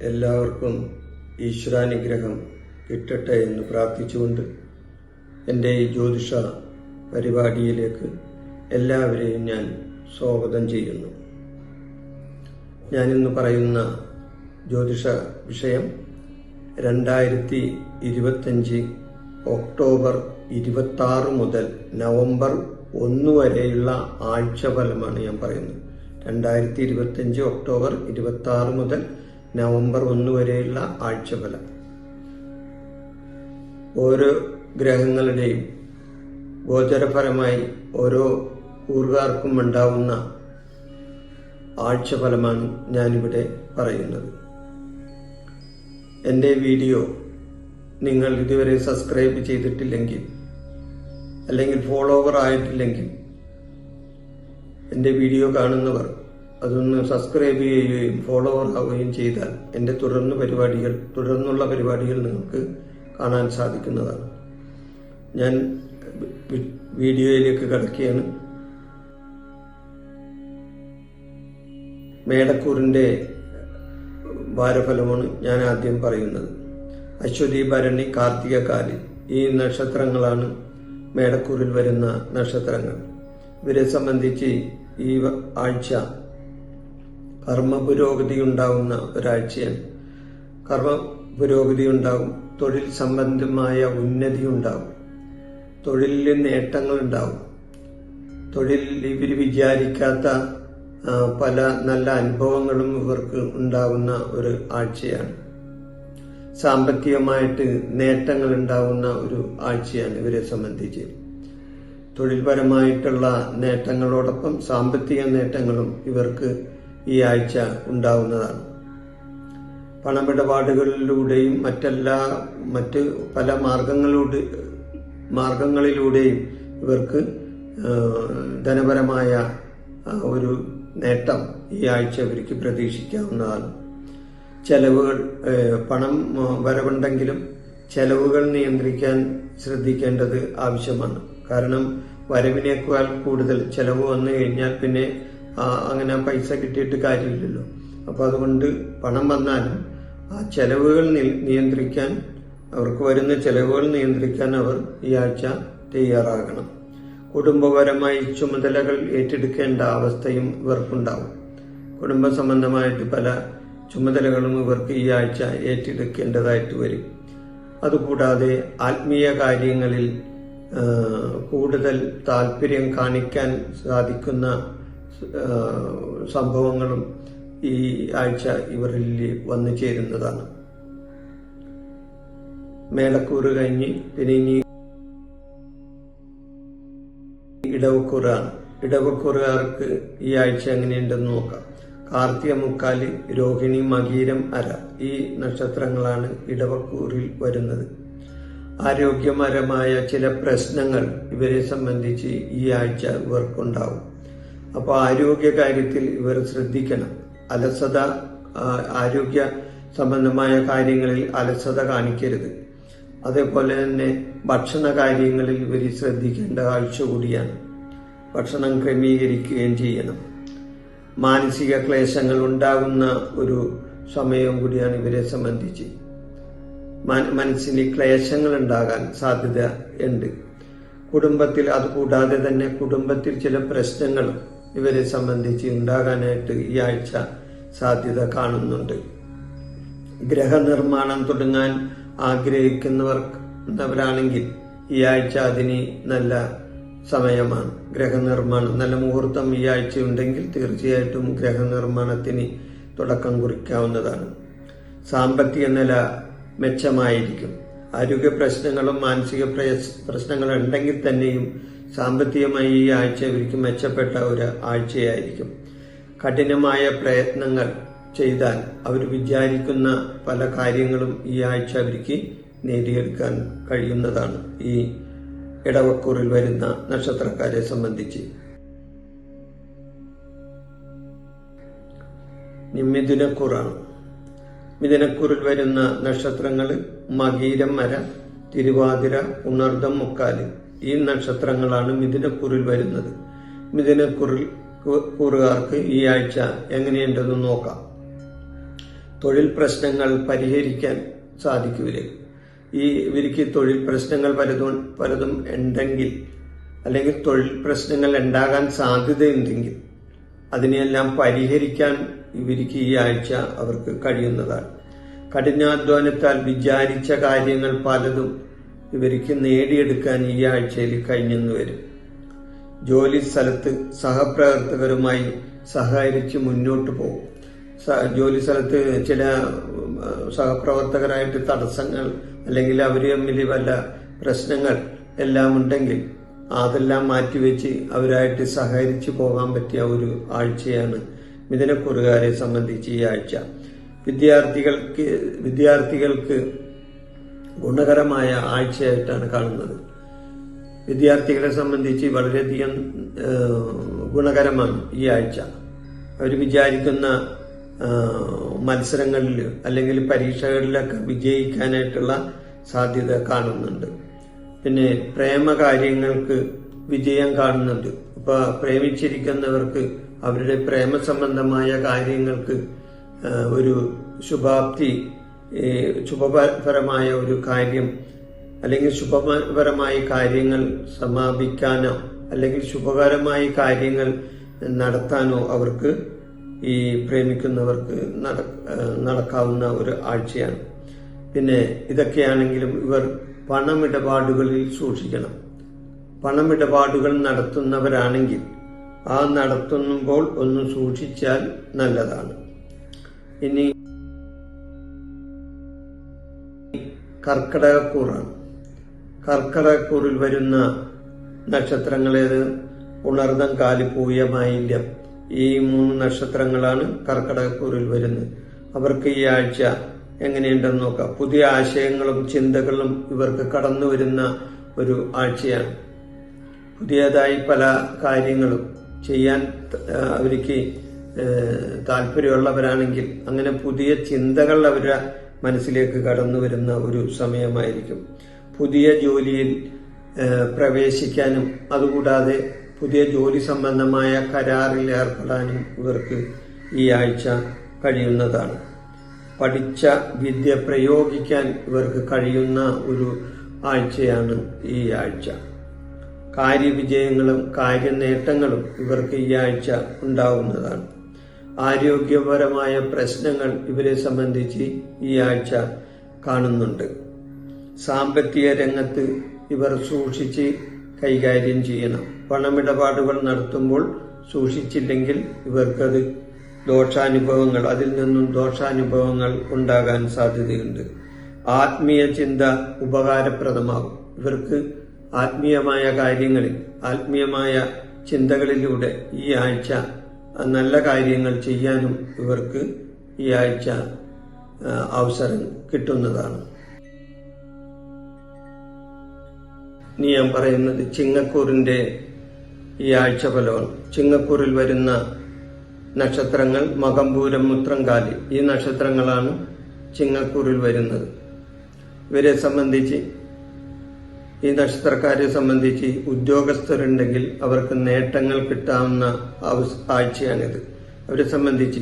എല്ലാവർക്കും ഈശ്വരാനുഗ്രഹം കിട്ടട്ടെ എന്ന് പ്രാർത്ഥിച്ചുകൊണ്ട് എന്റെ ഈ ജ്യോതിഷ പരിപാടിയിലേക്ക് എല്ലാവരെയും ഞാൻ സ്വാഗതം ചെയ്യുന്നു. ഞാനിന്ന് പറയുന്ന ജ്യോതിഷ വിഷയം രണ്ടായിരത്തി ഇരുപത്തഞ്ച് ഒക്ടോബർ ഇരുപത്തി മുതൽ നവംബർ ഒന്ന് വരെയുള്ള ആഴ്ചഫലമാണ് ഞാൻ പറയുന്നത്. രണ്ടായിരത്തി ഇരുപത്തഞ്ച് ഒക്ടോബർ ഇരുപത്തി ആറ് മുതൽ നവംബർ ഒന്ന് വരെയുള്ള ആഴ്ചഫലം ഓരോ ഗ്രഹങ്ങളുടെയും ഗോചരഫലമായി ഓരോ കൂറുകാർക്കും ഉണ്ടാവുന്ന ആഴ്ചഫലമാണ് ഞാനിവിടെ പറയുന്നത്. എന്റെ വീഡിയോ നിങ്ങൾ ഇതുവരെ സബ്സ്ക്രൈബ് ചെയ്തിട്ടില്ലെങ്കിൽ അല്ലെങ്കിൽ ഫോളോവർ ആയിട്ടില്ലെങ്കിൽ എന്റെ വീഡിയോ കാണുന്നവർ അതൊന്ന് സബ്സ്ക്രൈബ് ചെയ്യുകയും ഫോളോവർ ആവുകയും ചെയ്താൽ എന്റെ തുടർന്ന് പരിപാടികൾ തുടർന്നുള്ള പരിപാടികൾ നിങ്ങൾക്ക് കാണാൻ സാധിക്കുന്നതാണ്. ഞാൻ വീഡിയോയിലേക്ക് കടക്കുകയാണ്. മേടക്കൂറിന്റെ ഭാരഫലമാണ് ഞാൻ ആദ്യം പറയുന്നത്. അശ്വതി ഭരണി കാർത്തിക കാലി ഈ നക്ഷത്രങ്ങളാണ് മേടക്കൂറിൽ വരുന്ന നക്ഷത്രങ്ങൾ. ഇവരെ സംബന്ധിച്ച് ഈ ആഴ്ച കർമ്മ പുരോഗതി ഉണ്ടാവുന്ന ഒരാഴ്ചയാണ്. കർമ്മ പുരോഗതി ഉണ്ടാവും. തൊഴിൽ സംബന്ധമായ ഉന്നതി ഉണ്ടാവും. തൊഴിലിൽ നേട്ടങ്ങൾ ഉണ്ടാവും. തൊഴിലിൽ ഇവർ വിചാരിക്കാത്ത പല നല്ല അനുഭവങ്ങളും ഇവർക്ക് ഉണ്ടാവുന്ന ഒരു ആഴ്ചയാണ്. സാമ്പത്തികമായിട്ട് നേട്ടങ്ങൾ ഉണ്ടാകുന്ന ഒരു ആഴ്ചയാണ് ഇവരെ സംബന്ധിച്ച്. തൊഴിൽപരമായിട്ടുള്ള നേട്ടങ്ങളോടൊപ്പം സാമ്പത്തിക നേട്ടങ്ങളും ഇവർക്ക് ഈ ആഴ്ച ഉണ്ടാവുന്നതാണ്. പണമിടപാടുകളിലൂടെയും മറ്റെല്ലാ മറ്റ് പല മാർഗങ്ങളിലൂടെ മാർഗങ്ങളിലൂടെയും ഇവർക്ക് ധനപരമായ ഒരു നേട്ടം ഈ ആഴ്ച ഇവർക്ക് പ്രതീക്ഷിക്കാവുന്നതാണ്. ചെലവുകൾ പണം വരവുണ്ടെങ്കിലും ചെലവുകൾ നിയന്ത്രിക്കാൻ ശ്രദ്ധിക്കേണ്ടത് ആവശ്യമാണ്. കാരണം വരവിനേക്കാൾ കൂടുതൽ ചെലവ് വന്നു കഴിഞ്ഞാൽ പിന്നെ അങ്ങനെ പൈസ കിട്ടിയിട്ട് കാര്യമില്ലല്ലോ. അപ്പോൾ അതുകൊണ്ട് പണം വന്നാലും ആ ചെലവുകൾ നിയന്ത്രിക്കാൻ അവർക്ക് വരുന്ന ചെലവുകൾ നിയന്ത്രിക്കാൻ അവർ ഈ ആഴ്ച തയ്യാറാകണം. കുടുംബപരമായി ചുമതലകൾ ഏറ്റെടുക്കേണ്ട അവസ്ഥയും ഇവർക്കുണ്ടാവും. കുടുംബ സംബന്ധമായിട്ട് പല ചുമതലകളും ഇവർക്ക് ഈ ആഴ്ച ഏറ്റെടുക്കേണ്ടതായിട്ട് വരും. അതുകൂടാതെ ആത്മീയ കാര്യങ്ങളിൽ കൂടുതൽ താല്പര്യം കാണിക്കാൻ സാധിക്കുന്ന സംഭവങ്ങളും ഈ ആഴ്ച ഇവരിൽ വന്നു ചേരുന്നതാണ്. മേലക്കൂറ് കഴിഞ്ഞ് പിന്നെ ഇനി ഇടവക്കൂറാണ്. ഇടവക്കൂറുകാർക്ക് ഈ ആഴ്ച എങ്ങനെയുണ്ടെന്ന് നോക്കാം. കാർത്തിക മുക്കാൽ രോഹിണി മകീരം അര ഈ നക്ഷത്രങ്ങളാണ് ഇടവക്കൂറിൽ വരുന്നത്. ആരോഗ്യപരമായ ചില പ്രശ്നങ്ങൾ ഇവരെ സംബന്ധിച്ച് ഈ ആഴ്ച ഇവർക്കുണ്ടാവും. അപ്പോൾ ആരോഗ്യ കാര്യത്തിൽ ഇവർ ശ്രദ്ധിക്കണം. അലസത ആരോഗ്യ സംബന്ധമായ കാര്യങ്ങളിൽ അലസത കാണിക്കരുത്. അതേപോലെ തന്നെ ഭക്ഷണ കാര്യങ്ങളിൽ ഇവർ ശ്രദ്ധിക്കേണ്ട ആഴ്ച കൂടിയാണ്. ഭക്ഷണം ക്രമീകരിക്കുകയും ചെയ്യണം. മാനസിക ക്ലേശങ്ങൾ ഉണ്ടാകുന്ന ഒരു സമയവും കൂടിയാണ് ഇവരെ സംബന്ധിച്ച്. മന- മനസ്സിന് ക്ലേശങ്ങൾ ഉണ്ടാകാൻ സാധ്യത ഉണ്ട്. കുടുംബത്തിൽ അതുകൂടാതെ തന്നെ കുടുംബത്തിൽ ചില പ്രശ്നങ്ങൾ ഇവരെ സംബന്ധിച്ച് ഉണ്ടാകാനായിട്ട് ഈ ആഴ്ച സാധ്യത കാണുന്നുണ്ട്. ഗ്രഹനിർമ്മാണം തുടങ്ങാൻ ആഗ്രഹിക്കുന്നവർന്നവരാണെങ്കിൽ ഈ ആഴ്ച അതിന് നല്ല സമയമാണ്. ഗ്രഹനിർമ്മാണം. നല്ല മുഹൂർത്തം ഈ ആഴ്ച ഉണ്ടെങ്കിൽ തീർച്ചയായിട്ടും ഗ്രഹനിർമ്മാണത്തിന് തുടക്കം കുറിക്കാവുന്നതാണ്. സാമ്പത്തിക നില മെച്ചമായിരിക്കും. ആരോഗ്യ പ്രശ്നങ്ങളും മാനസിക പ്രശ്നങ്ങൾ ഉണ്ടെങ്കിൽ തന്നെയും സാമ്പത്തികമായി ഈ ആഴ്ച ഇവർക്ക് മെച്ചപ്പെട്ട ഒരു ആഴ്ചയായിരിക്കും. കഠിനമായ പ്രയത്നങ്ങൾ ചെയ്താൽ അവർ വിചാരിക്കുന്ന പല കാര്യങ്ങളും ഈ ആഴ്ച അവർക്ക് നേടിയെടുക്കാൻ കഴിയുന്നതാണ് ഈ ഇടവക്കൂറിൽ വരുന്ന നക്ഷത്രക്കാരെ സംബന്ധിച്ച്. മിഥുനക്കൂറാണ്. മിഥുനക്കൂറിൽ വരുന്ന നക്ഷത്രങ്ങൾ മകീരം മര തിരുവാതിര ഉണർദം മുക്കാൽ. ഈ നക്ഷത്രങ്ങളാണ് മിഥുനക്കൂറിൽ വരുന്നത്. മിഥുനക്കുറിൽ കൂറുകാർക്ക് ഈ ആഴ്ച എങ്ങനെയുണ്ടെന്ന് നോക്കാം. തൊഴിൽ പ്രശ്നങ്ങൾ പരിഹരിക്കാൻ സാധിക്കും ഇവർ ഈ ഇവർക്ക് തൊഴിൽ പ്രശ്നങ്ങൾ പലതും പലതും ഉണ്ടെങ്കിൽ അല്ലെങ്കിൽ തൊഴിൽ പ്രശ്നങ്ങൾ ഉണ്ടാകാൻ സാധ്യതയുണ്ടെങ്കിൽ അതിനെയെല്ലാം പരിഹരിക്കാൻ ഇവർക്ക് ഈ ആഴ്ച അവർക്ക് കഴിയുന്നതാണ്. കഠിനാധ്വാനത്താൽ വിചാരിച്ച കാര്യങ്ങൾ പലതും ഇവർക്ക് നേടിയെടുക്കാൻ ഈ ആഴ്ചയിൽ കഴിഞ്ഞെന്ന് വരും. ജോലി സ്ഥലത്ത് സഹപ്രവർത്തകരുമായി സഹകരിച്ച് മുന്നോട്ട് പോകും. ജോലി സ്ഥലത്ത് ചില സഹപ്രവർത്തകരായിട്ട് തടസ്സങ്ങൾ അല്ലെങ്കിൽ അവർ തമ്മിൽ വല്ല പ്രശ്നങ്ങൾ എല്ലാം ഉണ്ടെങ്കിൽ അതെല്ലാം മാറ്റിവെച്ച് അവരായിട്ട് സഹകരിച്ച് പോകാൻ പറ്റിയ ഒരു ആഴ്ചയാണ് മിഥുനക്കുറുകാരെ സംബന്ധിച്ച് ഈ ആഴ്ച. വിദ്യാർത്ഥികൾക്ക് വിദ്യാർത്ഥികൾക്ക് ഗുണകരമായ ആഴ്ചയായിട്ടാണ് കാണുന്നത്. വിദ്യാർത്ഥികളെ സംബന്ധിച്ച് വളരെയധികം ഗുണകരമാണ് ഈ ആഴ്ച. അവർ വിചാരിക്കുന്ന മത്സരങ്ങളിൽ അല്ലെങ്കിൽ പരീക്ഷകളിലൊക്കെ വിജയിക്കാനായിട്ടുള്ള സാധ്യത കാണുന്നുണ്ട്. പിന്നെ പ്രേമകാര്യങ്ങൾക്ക് വിജയം കാണുന്നുണ്ട്. ഇപ്പൊ പ്രേമിച്ചിരിക്കുന്നവർക്ക് അവരുടെ പ്രേമ സംബന്ധമായ കാര്യങ്ങൾക്ക് ഒരു ശുഭാപ്തി ശുഭപരമായ ഒരു കാര്യം അല്ലെങ്കിൽ ശുഭപരമായ കാര്യങ്ങൾ സമാപിക്കാനോ അല്ലെങ്കിൽ ശുഭകരമായ കാര്യങ്ങൾ നടത്താനോ അവർക്ക് ഈ പ്രേമിക്കുന്നവർക്ക് നടക്കാവുന്ന ഒരു ആഴ്ചയാണ്. പിന്നെ ഇതൊക്കെയാണെങ്കിലും ഇവർ പണമിടപാടുകളിൽ സൂക്ഷിക്കണം. പണമിടപാടുകൾ നടത്തുന്നവരാണെങ്കിൽ ആ നടത്തുമ്പോൾ ഒന്ന് സൂക്ഷിച്ചാൽ നല്ലതാണ്. ഇനി കർക്കിടകക്കൂറാണ്. കർക്കിടകക്കൂറിൽ വരുന്ന നക്ഷത്രങ്ങളേത്? ഉണർന്നം കാലിപ്പൂയ മായില്യം. ഈ മൂന്ന് നക്ഷത്രങ്ങളാണ് കർക്കിടകക്കൂറിൽ വരുന്നത്. അവർക്ക് ഈ ആഴ്ച എങ്ങനെയുണ്ടെന്ന് നോക്കാം. പുതിയ ആശയങ്ങളും ചിന്തകളും ഇവർക്ക് കടന്നു വരുന്ന ഒരു ആഴ്ചയാണ്. പുതിയതായി പല കാര്യങ്ങളും ചെയ്യാൻ അവർക്ക് താല്പര്യമുള്ളവരാണെങ്കിൽ അങ്ങനെ പുതിയ ചിന്തകൾ അവരുടെ മനസ്സിലേക്ക് കടന്നു വരുന്ന ഒരു സമയമായിരിക്കും. പുതിയ ജോലിയിൽ പ്രവേശിക്കാനും അതുകൂടാതെ പുതിയ ജോലി സംബന്ധമായ കരാറിൽ ഏർപ്പെടാനും ഇവർക്ക് ഈ ആഴ്ച കഴിയുന്നതാണ്. പഠിച്ച വിദ്യ പ്രയോഗിക്കാൻ ഇവർക്ക് കഴിയുന്ന ഒരു ആഴ്ചയാണ് ഈ ആഴ്ച. കാര്യവിജയങ്ങളും കാര്യനേട്ടങ്ങളും ഇവർക്ക് ഈ ആഴ്ച ഉണ്ടാവുന്നതാണ്. ആരോഗ്യപരമായ പ്രശ്നങ്ങൾ ഇവരെ സംബന്ധിച്ച് ഈ ആഴ്ച കാണുന്നുണ്ട്. സാമ്പത്തിക രംഗത്ത് ഇവർ സൂക്ഷിച്ച് കൈകാര്യം ചെയ്യണം. പണമിടപാടുകൾ നടത്തുമ്പോൾ സൂക്ഷിച്ചില്ലെങ്കിൽ ഇവർക്കത് ദോഷാനുഭവങ്ങൾ അതിൽ നിന്നും ദോഷാനുഭവങ്ങൾ ഉണ്ടാകാൻ സാധ്യതയുണ്ട്. ആത്മീയ ചിന്ത ഉപകാരപ്രദമാകും. ഇവർക്ക് ആത്മീയമായ കാര്യങ്ങളിൽ ആത്മീയമായ ചിന്തകളിലൂടെ ഈ ആഴ്ച നല്ല കാര്യങ്ങൾ ചെയ്യാനും ഇവർക്ക് ഈ ആഴ്ച അവസരം കിട്ടുന്നതാണ്. ഇനി ഞാൻ പറയുന്നത് ചിങ്ങക്കൂറിന്റെ ഈ ആഴ്ച ഫലമാണ് ചിങ്ങക്കൂറിൽ വരുന്ന നക്ഷത്രങ്ങൾ മകമ്പൂരം മുത്രങ്കാലി. ഈ നക്ഷത്രങ്ങളാണ് ചിങ്ങക്കൂറിൽ വരുന്നത്. ഇവരെ സംബന്ധിച്ച് ഈ നക്ഷത്രക്കാരെ സംബന്ധിച്ച് ഉദ്യോഗസ്ഥരുണ്ടെങ്കിൽ അവർക്ക് നേട്ടങ്ങൾ കിട്ടാവുന്ന ആഴ്ചയാണിത്. അവരെ സംബന്ധിച്ച്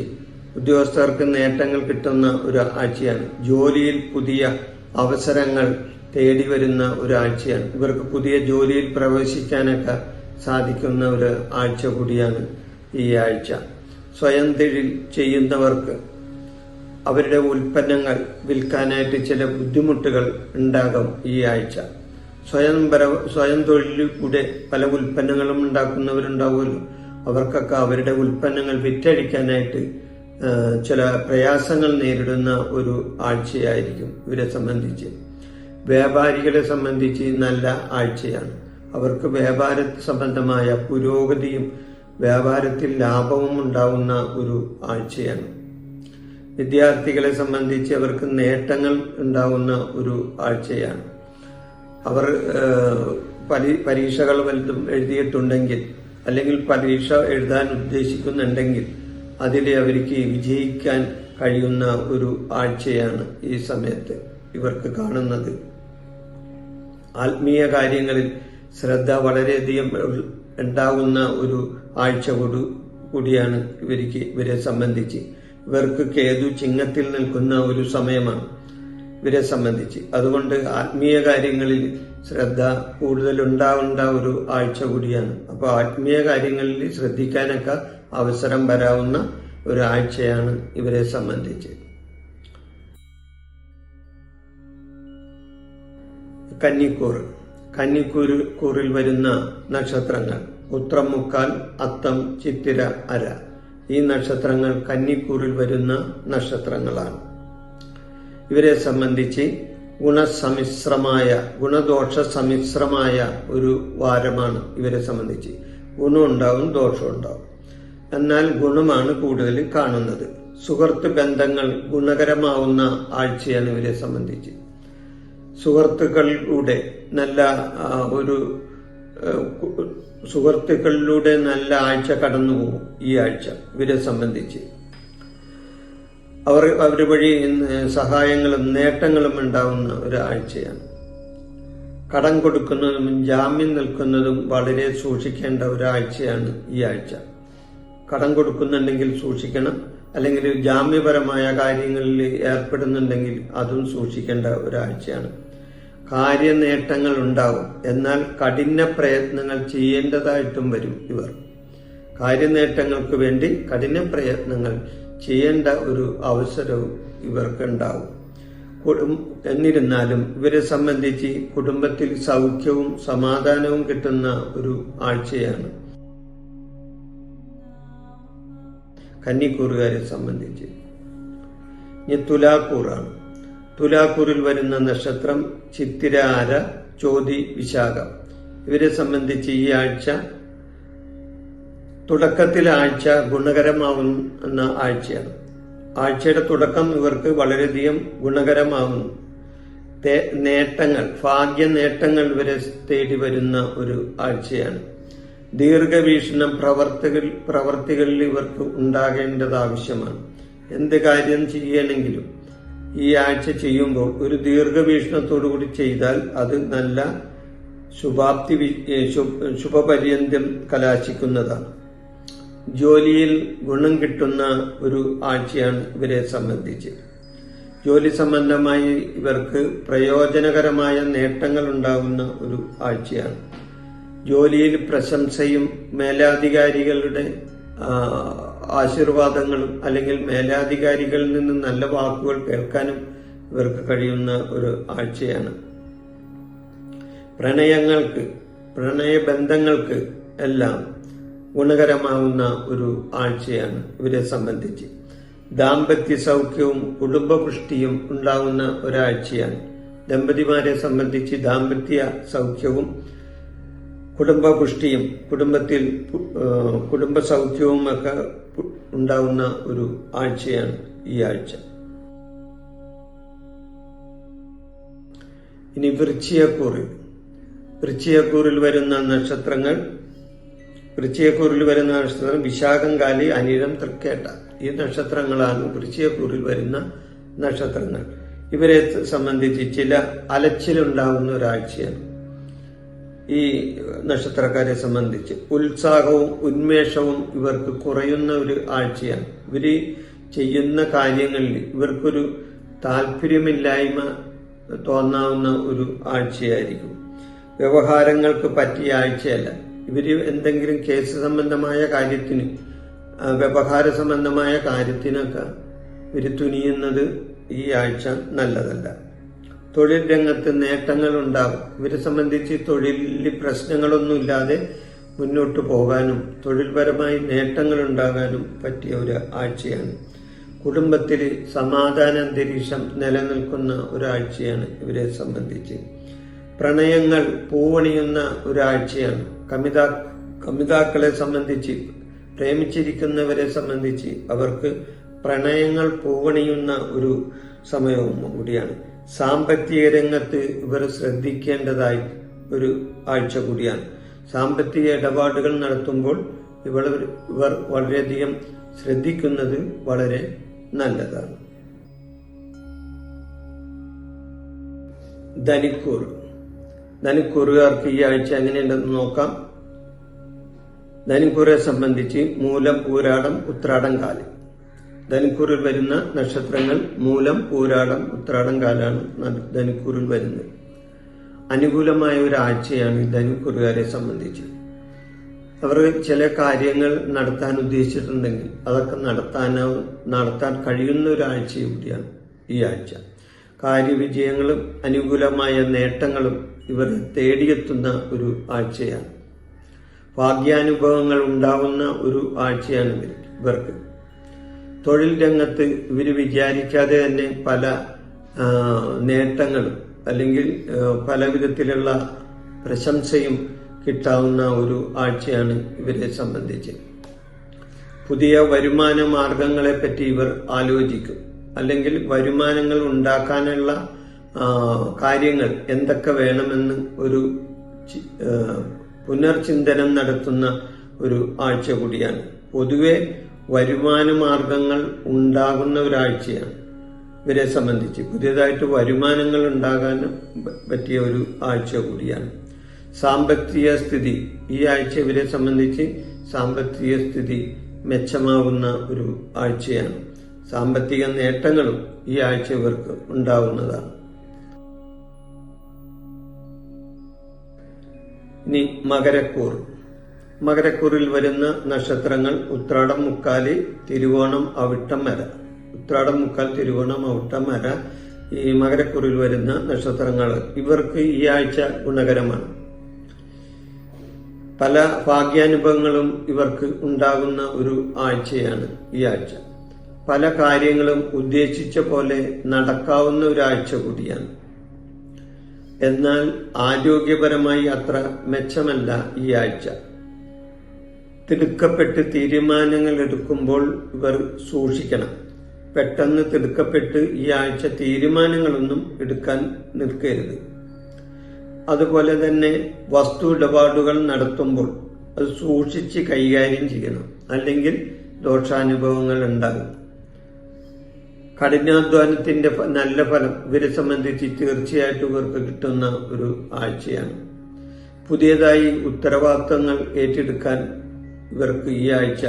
ഉദ്യോഗസ്ഥർക്ക് നേട്ടങ്ങൾ കിട്ടുന്ന ഒരു ആഴ്ചയാണ്. ജോലിയിൽ പുതിയ അവസരങ്ങൾ തേടി വരുന്ന ഒരാഴ്ചയാണ്. ഇവർക്ക് പുതിയ ജോലിയിൽ പ്രവേശിക്കാനൊക്കെ സാധിക്കുന്ന ഒരു ആഴ്ച കൂടിയാണ് ഈ ആഴ്ച. സ്വയം തൊഴിൽ ചെയ്യുന്നവർക്ക് അവരുടെ ഉൽപ്പന്നങ്ങൾ വിൽക്കാനായിട്ട് ചില ബുദ്ധിമുട്ടുകൾ ഉണ്ടാകും ഈ ആഴ്ച. സ്വയം സ്വയം സ്വയം തൊഴിലിലൂടെ പല ഉൽപ്പന്നങ്ങളും ഉണ്ടാക്കുന്നവരുണ്ടാവുമല്ലോ. അവർക്കൊക്കെ അവരുടെ ഉൽപ്പന്നങ്ങൾ വിറ്റഴിക്കാനായിട്ട് ചില പ്രയാസങ്ങൾ നേരിടുന്ന ഒരു ആഴ്ചയായിരിക്കും ഇവരെ സംബന്ധിച്ച്. വ്യാപാരികളെ സംബന്ധിച്ച് നല്ല ആഴ്ചയാണ്. അവർക്ക് വ്യാപാര സംബന്ധമായ പുരോഗതിയും വ്യാപാരത്തിൽ ലാഭവും ഉണ്ടാവുന്ന ഒരു ആഴ്ചയാണ്. വിദ്യാർത്ഥികളെ സംബന്ധിച്ച് അവർക്ക് നേട്ടങ്ങൾ ഉണ്ടാവുന്ന ഒരു ആഴ്ചയാണ്. അവർ പരി- പരീക്ഷകൾ വലുതും എഴുതിയിട്ടുണ്ടെങ്കിൽ അല്ലെങ്കിൽ പരീക്ഷ എഴുതാൻ ഉദ്ദേശിക്കുന്നുണ്ടെങ്കിൽ അതിൽ അവർക്ക് വിജയിക്കാൻ കഴിയുന്ന ഒരു ആഴ്ചയാണ് ഈ സമയത്ത് ഇവർക്ക് കാണുന്നത്. ആത്മീയ കാര്യങ്ങളിൽ ശ്രദ്ധ വളരെയധികം ഉണ്ടാകുന്ന ഒരു ആഴ്ച കൂടി കൂടിയാണ് ഇവർക്ക് ഇവരെ സംബന്ധിച്ച്. ഇവർക്ക് കേതു ചിങ്ങത്തിൽ നിൽക്കുന്ന ഒരു സമയമാണ് ഇവരെ സംബന്ധിച്ച്. അതുകൊണ്ട് ആത്മീയ കാര്യങ്ങളിൽ ശ്രദ്ധ കൂടുതൽ ഉണ്ടാവേണ്ട ഒരു ആഴ്ച കൂടിയാണ്. അപ്പോൾ ആത്മീയ കാര്യങ്ങളിൽ ശ്രദ്ധിക്കാനൊക്കെ അവസരം വരാവുന്ന ഒരു ആഴ്ചയാണ് ഇവരെ സംബന്ധിച്ച്. കന്നിക്കൂർ. കന്നിക്കൂര് കൂറിൽ വരുന്ന നക്ഷത്രങ്ങൾ. ഉത്രം മുക്കാൽ അത്തം ചിത്തിര അര. ഈ നക്ഷത്രങ്ങൾ കന്നിക്കൂറിൽ വരുന്ന നക്ഷത്രങ്ങളാണ്. ഇവരെ സംബന്ധിച്ച് ഗുണസമിശ്രമായ ഗുണദോഷ സമിശ്രമായ ഒരു വാരമാണ് ഇവരെ സംബന്ധിച്ച്. ഗുണമുണ്ടാവും ദോഷമുണ്ടാവും എന്നാൽ ഗുണമാണ് കൂടുതൽ കാണുന്നത്. സുഹൃത്ത് ബന്ധങ്ങൾ ഗുണകരമാവുന്ന ആഴ്ചയാണ് ഇവരെ സംബന്ധിച്ച്. സുഹൃത്തുക്കളിലൂടെ നല്ല ഒരു സുഹൃത്തുക്കളിലൂടെ നല്ല ആഴ്ച കടന്നു പോകും ഈ ആഴ്ച ഇവരെ സംബന്ധിച്ച്. അവർ അവർ വഴി സഹായങ്ങളും നേട്ടങ്ങളും ഉണ്ടാവുന്ന ഒരു ആഴ്ചയാണ്. കടം കൊടുക്കുന്നതും ജാമ്യം നിൽക്കുന്നതും വളരെ സൂക്ഷിക്കേണ്ട ഒരാഴ്ചയാണ് ഈ ആഴ്ച. കടം കൊടുക്കുന്നുണ്ടെങ്കിൽ സൂക്ഷിക്കണം അല്ലെങ്കിൽ ജാമ്യപരമായ കാര്യങ്ങളിൽ ഏർപ്പെടുന്നുണ്ടെങ്കിൽ അതും സൂക്ഷിക്കേണ്ട ഒരാഴ്ചയാണ് കാര്യനേട്ടങ്ങൾ ഉണ്ടാവും. എന്നാൽ കഠിന പ്രയത്നങ്ങൾ ചെയ്യേണ്ടതായിട്ടും വരും ഇവർ. കാര്യനേട്ടങ്ങൾക്ക് വേണ്ടി കഠിന പ്രയത്നങ്ങൾ ചെയ്യേണ്ട ഒരു അവസരവും ഇവർക്കുണ്ടാവും എന്നിരുന്നാലും ഇവരെ സംബന്ധിച്ച് കുടുംബത്തിൽ സൗഖ്യവും സമാധാനവും കിട്ടുന്ന ഒരു ആഴ്ചയാണ്. കന്നിക്കൂറുകാരെ സംബന്ധിച്ച്. ഇനി തുലാക്കൂറാണ്. തുലാക്കൂറിൽ വരുന്ന നക്ഷത്രം ചിത്തിര ആര ചോതി വിശാഖ. ഇവരെ സംബന്ധിച്ച് ഈ ആഴ്ച തുടക്കത്തിലെ ആഴ്ച ഗുണകരമാവുന്ന ആഴ്ചയാണ്. ആഴ്ചയുടെ തുടക്കം ഇവർക്ക് വളരെയധികം ഗുണകരമാവുന്നു നേട്ടങ്ങൾ ഭാഗ്യ നേട്ടങ്ങൾ വരെ തേടി വരുന്ന ഒരു ആഴ്ചയാണ്. ദീർഘവീക്ഷണം പ്രവർത്തികൾ പ്രവർത്തികളിൽ ഇവർക്ക് ഉണ്ടാകേണ്ടത് ആവശ്യമാണ്. എന്ത് കാര്യം ചെയ്യണമെങ്കിലും ഈ ആഴ്ച ചെയ്യുമ്പോൾ ഒരു ദീർഘവീക്ഷണത്തോടു കൂടി ചെയ്താൽ അത് നല്ല ശുഭാപ്തി ശുഭപര്യന്തം കലാശിക്കുന്നതാണ്. ജോലിയിൽ ഗുണം കിട്ടുന്ന ഒരു ആഴ്ചയാണ് ഇവരെ സംബന്ധിച്ച്. ജോലി സംബന്ധമായി ഇവർക്ക് പ്രയോജനകരമായ നേട്ടങ്ങൾ ഉണ്ടാകുന്ന ഒരു ആഴ്ചയാണ്. ജോലിയിൽ പ്രശംസയും മേലാധികാരികളുടെ ആശീർവാദങ്ങളും അല്ലെങ്കിൽ മേലാധികാരികളിൽ നിന്ന് നല്ല വാക്കുകൾ കേൾക്കാനും ഇവർക്ക് കഴിയുന്ന ഒരു ആഴ്ചയാണ്. പ്രണയങ്ങൾക്ക് പ്രണയബന്ധങ്ങൾക്ക് എല്ലാം ഗുണകരമാവുന്ന ഒരു ആഴ്ചയാണ് ഇവരെ സംബന്ധിച്ച്. ദാമ്പത്യ സൗഖ്യവും കുടുംബപുഷ്ടിയും ഉണ്ടാവുന്ന ഒരാഴ്ചയാണ്. ദമ്പതിമാരെ സംബന്ധിച്ച് ദാമ്പത്യ സൗഖ്യവും കുടുംബപുഷ്ടിയും കുടുംബത്തിൽ കുടുംബസൗഖ്യവും കുടുംബ സൗഖ്യവും ഒക്കെ ഉണ്ടാവുന്ന ഒരു ആഴ്ചയാണ് ഈ ആഴ്ച. ഇനി വൃച്ചിയക്കൂറിൽ വൃച്ചിയക്കൂറിൽ വരുന്ന നക്ഷത്രങ്ങൾ വൃച്ചിയക്കൂറിൽ വരുന്ന നക്ഷത്രം വിശാഖം കാലി അനിഴം തൃക്കേട്ട. ഈ നക്ഷത്രങ്ങളാണ് വൃച്ചിയക്കൂറിൽ വരുന്ന നക്ഷത്രങ്ങൾ. ഇവരെ സംബന്ധിച്ച് ചില അലച്ചിലുണ്ടാവുന്ന ഒരാഴ്ചയാണ്. ഈ നക്ഷത്രക്കാരെ സംബന്ധിച്ച് ഉത്സാഹവും ഉന്മേഷവും ഇവർക്ക് കുറയുന്ന ഒരു ആഴ്ചയാണ്. ഇവർ ചെയ്യുന്ന കാര്യങ്ങളിൽ ഇവർക്കൊരു താല്പര്യമില്ലായ്മ തോന്നാവുന്ന ഒരു ആഴ്ചയായിരിക്കും. വ്യവഹാരങ്ങൾക്ക് പറ്റിയ ആഴ്ചയല്ല. ഇവർ എന്തെങ്കിലും കേസ് സംബന്ധമായ കാര്യത്തിന് വ്യവഹാര സംബന്ധമായ കാര്യത്തിനൊക്കെ ഇവർ തുനിയുന്നത് ഈ ആഴ്ച നല്ലതല്ല. തൊഴിൽ രംഗത്ത് നേട്ടങ്ങൾ ഉണ്ടാകും ഇവരെ സംബന്ധിച്ച് തൊഴിലിൽ പ്രശ്നങ്ങളൊന്നുമില്ലാതെ മുന്നോട്ട് പോകാനും തൊഴിൽപരമായി നേട്ടങ്ങൾ ഉണ്ടാകാനും പറ്റിയ ഒരു ആഴ്ചയാണ്. കുടുംബത്തിൽ സമാധാന അന്തരീക്ഷം നിലനിൽക്കുന്ന ഒരാഴ്ചയാണ് ഇവരെ സംബന്ധിച്ച്. പ്രണയങ്ങൾ പൂവണിയുന്ന ഒരാഴ്ചയാണ്. കമിതാ കമിതാക്കളെ സംബന്ധിച്ച് പ്രേമിച്ചിരിക്കുന്നവരെ സംബന്ധിച്ച് അവർക്ക് പ്രണയങ്ങൾ പൂവണിയുന്ന ഒരു സമയവും കൂടിയാണ്. സാമ്പത്തിക രംഗത്ത് ഇവർ ശ്രദ്ധിക്കേണ്ടതായി ഒരു ആഴ്ച കൂടിയാണ്. സാമ്പത്തിക ഇടപാടുകൾ നടത്തുമ്പോൾ ഇവർ ഇവർ വളരെയധികം ശ്രദ്ധിക്കുന്നത് വളരെ നല്ലതാണ്. ധനിക്കൂർ. ധനിക്കൂറുകാർക്ക് ഈ ആഴ്ച എങ്ങനെയുണ്ടെന്ന് നോക്കാം. ധനിക്കൂറെ സംബന്ധിച്ച് മൂലം പൂരാടം ഉത്രാടം കാൽ. ധനിക്കൂറിൽ വരുന്ന നക്ഷത്രങ്ങൾ മൂലം പൂരാടം ഉത്രാടം കാലാണ് ധനുക്കൂറിൽ വരുന്നത്. അനുകൂലമായ ഒരു ആഴ്ചയാണ് ധനിക്കൂറുകാരെ സംബന്ധിച്ച്. അവർ ചില കാര്യങ്ങൾ നടത്താൻ ഉദ്ദേശിച്ചിട്ടുണ്ടെങ്കിൽ അതൊക്കെ നടത്താനോ നടത്താൻ കഴിയുന്ന ഒരാഴ്ച കൂടിയാണ് ഈ ആഴ്ച. കാര്യവിജയങ്ങളും അനുകൂലമായ നേട്ടങ്ങളും ഇവർ തേടിയെത്തുന്ന ഒരു ആഴ്ചയാണ്. ഭാഗ്യാനുഭവങ്ങൾ ഉണ്ടാവുന്ന ഒരു ആഴ്ചയാണ് ഇവർ ഇവർക്ക്. തൊഴിൽ രംഗത്ത് ഇവർ വിചാരിക്കാതെ തന്നെ പല നേട്ടങ്ങളും അല്ലെങ്കിൽ പല വിധത്തിലുള്ള പ്രശംസയും കിട്ടാവുന്ന ഒരു ആഴ്ചയാണ് ഇവരെ സംബന്ധിച്ച്. പുതിയ വരുമാന മാർഗങ്ങളെ പറ്റി ഇവർ ആലോചിക്കും. അല്ലെങ്കിൽ വരുമാനങ്ങൾ ഉണ്ടാക്കാനുള്ള കാര്യങ്ങൾ എന്തൊക്കെ വേണമെന്ന് ഒരു പുനർചിന്തനം നടത്തുന്ന ഒരു ആഴ്ച കൂടിയാണ്. പൊതുവെ വരുമാന മാർഗങ്ങൾ ഉണ്ടാകുന്ന ഒരാഴ്ചയാണ്. ഇവരെ സംബന്ധിച്ച് പുതിയതായിട്ട് വരുമാനങ്ങൾ ഉണ്ടാകാൻ പറ്റിയ ഒരു ആഴ്ച കൂടിയാണ്. സാമ്പത്തിക സ്ഥിതി ഈ ആഴ്ച ഇവരെ സംബന്ധിച്ച് സാമ്പത്തിക സ്ഥിതി മെച്ചമാകുന്ന ഒരു ആഴ്ചയാണ്. സാമ്പത്തിക നേട്ടങ്ങളും ഈ ആഴ്ച ഇവർക്ക് ഉണ്ടാവുന്നതാണ് ഇനി മകരക്കൂർ. മകരക്കൂറിൽ വരുന്ന നക്ഷത്രങ്ങൾ ഉത്രാടം മുക്കാലി തിരുവോണം അവിട്ടം മര ഉത്രാടം മുക്കാൽ തിരുവോണം അവിട്ടം മര ഈ മകരക്കൂറിൽ വരുന്ന നക്ഷത്രങ്ങൾ ഇവർക്ക് ഈ ആഴ്ച ഗുണകരമാണ്. പല ഭാഗ്യാനുഭവങ്ങളും ഇവർക്ക് ഉണ്ടാകുന്ന ഒരു ആഴ്ചയാണ് ഈ ആഴ്ച. പല കാര്യങ്ങളും ഉദ്ദേശിച്ച പോലെ നടക്കാവുന്ന ഒരാഴ്ച കൂടിയാണ്. എന്നാൽ ആരോഗ്യപരമായി അത്ര മെച്ചമല്ല ഈ ആഴ്ച. തിടുക്കപ്പെട്ട് തീരുമാനങ്ങൾ എടുക്കുമ്പോൾ ഇവർ സൂക്ഷിക്കണം. പെട്ടെന്ന് തിടുക്കപ്പെട്ട് ഈ ആഴ്ച തീരുമാനങ്ങളൊന്നും എടുക്കാൻ നിൽക്കരുത്. അതുപോലെ തന്നെ വസ്തു ഇടപാടുകൾ നടത്തുമ്പോൾ അത് സൂക്ഷിച്ച് കൈകാര്യം ചെയ്യണം. അല്ലെങ്കിൽ ദോഷാനുഭവങ്ങൾ ഉണ്ടാകും. കഠിനാധ്വാനത്തിന്റെ നല്ല ഫലം ഇവരെ സംബന്ധിച്ച് തീർച്ചയായിട്ടും ഇവർക്ക് കിട്ടുന്ന ഒരു ആഴ്ചയാണ്. പുതിയതായി ഉത്തരവാദിത്തങ്ങൾ ഏറ്റെടുക്കാൻ ഇവർക്ക് ഈ ആഴ്ച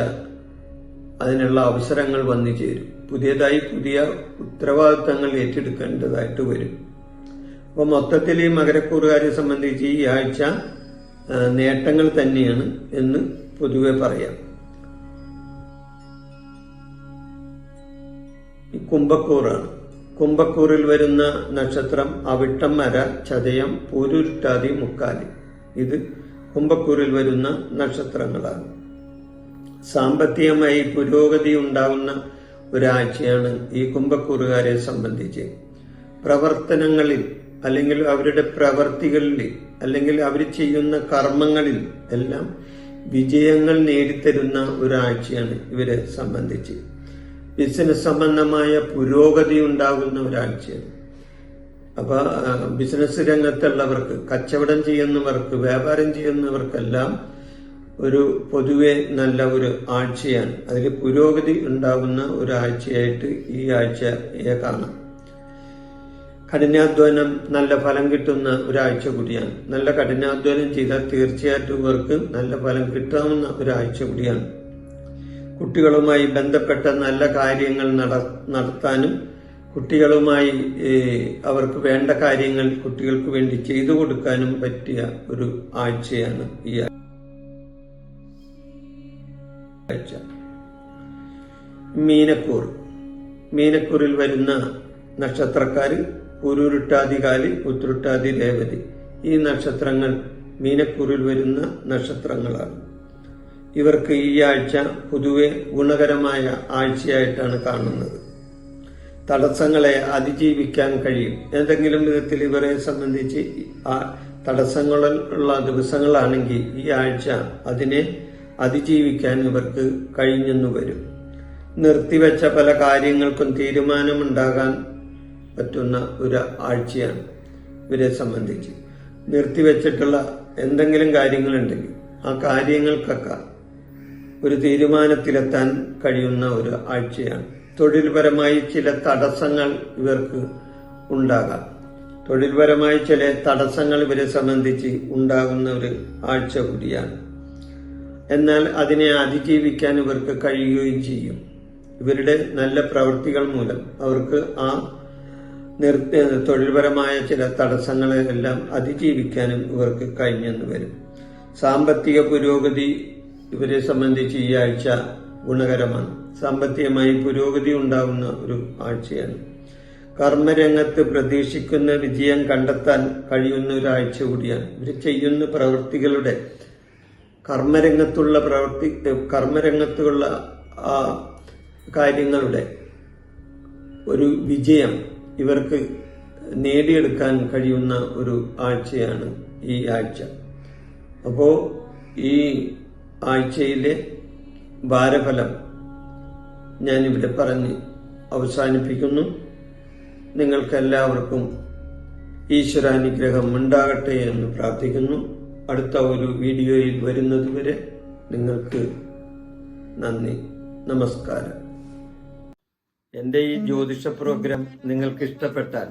അതിനുള്ള അവസരങ്ങൾ വന്നു ചേരും. പുതിയതായി പുതിയ ഉത്തരവാദിത്തങ്ങൾ ഏറ്റെടുക്കേണ്ടതായിട്ട് വരും. അപ്പോൾ മൊത്തത്തിൽ ഈ മകരക്കൂറുകാരെ സംബന്ധിച്ച് ഈ ആഴ്ച നേട്ടങ്ങൾ തന്നെയാണ് എന്ന് പൊതുവെ പറയാം. കുംഭക്കൂറാണ്. കുംഭക്കൂറിൽ വരുന്ന നക്ഷത്രം അവിട്ടം മര ചതയം പൂരുരുട്ടാതി മുക്കാലി. ഇത് കുംഭക്കൂറിൽ വരുന്ന നക്ഷത്രങ്ങളാണ്. സാമ്പത്തികമായി പുരോഗതി ഉണ്ടാകുന്ന ഒരാഴ്ചയാണ് ഈ കുംഭക്കൂറുകാരെ സംബന്ധിച്ച്. പ്രവർത്തനങ്ങളിൽ അല്ലെങ്കിൽ അവരുടെ പ്രവർത്തികളിൽ അല്ലെങ്കിൽ അവർ ചെയ്യുന്ന കർമ്മങ്ങളിൽ എല്ലാം വിജയങ്ങൾ നേടിത്തരുന്ന ഒരാഴ്ചയാണ് ഇവരെ സംബന്ധിച്ച്. ബിസിനസ് സംബന്ധമായ പുരോഗതി ഉണ്ടാകുന്ന ഒരാഴ്ചയാണ് അപ്പൊ ബിസിനസ് രംഗത്തുള്ളവർക്ക് കച്ചവടം ചെയ്യുന്നവർക്ക് വ്യാപാരം ചെയ്യുന്നവർക്കെല്ലാം ഒരു പൊതുവെ നല്ല ഒരു ആഴ്ചയാണ്. അതിൽ പുരോഗതി ഉണ്ടാകുന്ന ഒരു ആഴ്ചയായിട്ട് ഈ ആഴ്ചയെ കാണാം. കഠിനാധ്വാനം നല്ല ഫലം കിട്ടുന്ന ഒരാഴ്ച കൂടിയാണ്. നല്ല കഠിനാധ്വാനം ചെയ്താൽ തീർച്ചയായിട്ടും ഇവർക്ക് നല്ല ഫലം കിട്ടാവുന്ന ഒരാഴ്ച കൂടിയാണ്. കുട്ടികളുമായി ബന്ധപ്പെട്ട നല്ല കാര്യങ്ങൾ നട- നടത്താനും കുട്ടികളുമായി അവർക്ക് വേണ്ട കാര്യങ്ങൾ കുട്ടികൾക്ക് വേണ്ടി ചെയ്തു കൊടുക്കാനും പറ്റിയ ഒരു ആഴ്ചയാണ് ഈ ആഴ്ച മീനക്കൂർ. മീനക്കൂറിൽ വരുന്ന നക്ഷത്രക്കാര് പുരുരുട്ടാതികാലി ഉത്രുട്ടാതി രേവതി. ഈ നക്ഷത്രങ്ങൾ മീനക്കൂറിൽ വരുന്ന നക്ഷത്രങ്ങളാണ്. ഇവർക്ക് ഈ ആഴ്ച പൊതുവെ ഗുണകരമായ ആഴ്ചയായിട്ടാണ് കാണുന്നത്. തടസ്സങ്ങളെ അതിജീവിക്കാൻ കഴിയും. ഏതെങ്കിലും വിധത്തിൽ ഇവരെ സംബന്ധിച്ച് ആ തടസ്സങ്ങളുള്ള ദിവസങ്ങളാണെങ്കിൽ ഈ ആഴ്ച അതിനെ അതിജീവിക്കാൻ ഇവർക്ക് കഴിഞ്ഞെന്നു വരും. നിർത്തിവെച്ച പല കാര്യങ്ങൾക്കും തീരുമാനമുണ്ടാകാൻ പറ്റുന്ന ഒരു ആഴ്ചയാണ് ഇവരെ സംബന്ധിച്ച്. നിർത്തിവെച്ചിട്ടുള്ള എന്തെങ്കിലും കാര്യങ്ങളുണ്ടെങ്കിൽ ആ കാര്യങ്ങൾക്കൊക്കെ ഒരു തീരുമാനത്തിലെത്താൻ കഴിയുന്ന ഒരു ആഴ്ചയാണ്. തൊഴിൽപരമായി ചില തടസ്സങ്ങൾ ഇവർക്ക് ഉണ്ടാകാം. തൊഴിൽപരമായി ചില തടസ്സങ്ങൾ ഇവരെ സംബന്ധിച്ച് ഉണ്ടാകുന്ന ഒരു ആഴ്ച കൂടിയാണ്. എന്നാൽ അതിനെ അതിജീവിക്കാൻ ഇവർക്ക് കഴിയുകയും ചെയ്യും. ഇവരുടെ നല്ല പ്രവൃത്തികൾ മൂലം അവർക്ക് ആ നിർത്തി തൊഴിൽപരമായ ചില തടസ്സങ്ങളെല്ലാം അതിജീവിക്കാനും ഇവർക്ക് കഴിഞ്ഞെന്ന് വരും. സാമ്പത്തിക പുരോഗതി ഇവരെ സംബന്ധിച്ച് ഈ ആഴ്ച ഗുണകരമാണ്. സാമ്പത്തികമായി പുരോഗതി ഉണ്ടാകുന്ന ഒരു ആഴ്ചയാണ്. കർമ്മരംഗത്ത് പ്രതീക്ഷിക്കുന്ന വിജയം കണ്ടെത്താൻ കഴിയുന്ന ഒരാഴ്ച കൂടിയാണ്. ഇവർ ചെയ്യുന്ന പ്രവൃത്തികളുടെ കർമ്മരംഗത്തുള്ള പ്രവർത്തി കർമ്മരംഗത്തുള്ള ആ കാര്യങ്ങളുടെ ഒരു വിജയം ഇവർക്ക് നേടിയെടുക്കാൻ കഴിയുന്ന ഒരു ആഴ്ചയാണ് ഈ ആഴ്ച. അപ്പോൾ ഈ ആഴ്ചയിലെ ഭാരഫലം ഞാനിവിടെ പറഞ്ഞ് അവസാനിപ്പിക്കുന്നു. നിങ്ങൾക്കെല്ലാവർക്കും ഈശ്വരാനുഗ്രഹം ഉണ്ടാകട്ടെ എന്ന് പ്രാർത്ഥിക്കുന്നു. അടുത്ത ഒരു വീഡിയോയിൽ വരുന്നതുവരെ നിങ്ങൾക്ക് നന്ദി നമസ്കാരം. എന്റെ ഈ ജ്യോതിഷ പ്രോഗ്രാം നിങ്ങൾക്ക് ഇഷ്ടപ്പെട്ടാൽ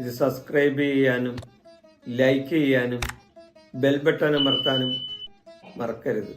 ഇത് സബ്സ്ക്രൈബ് ചെയ്യാനും ലൈക്ക് ചെയ്യാനും ബെൽ ബട്ടൺ അമർത്താനും മറക്കരുത്.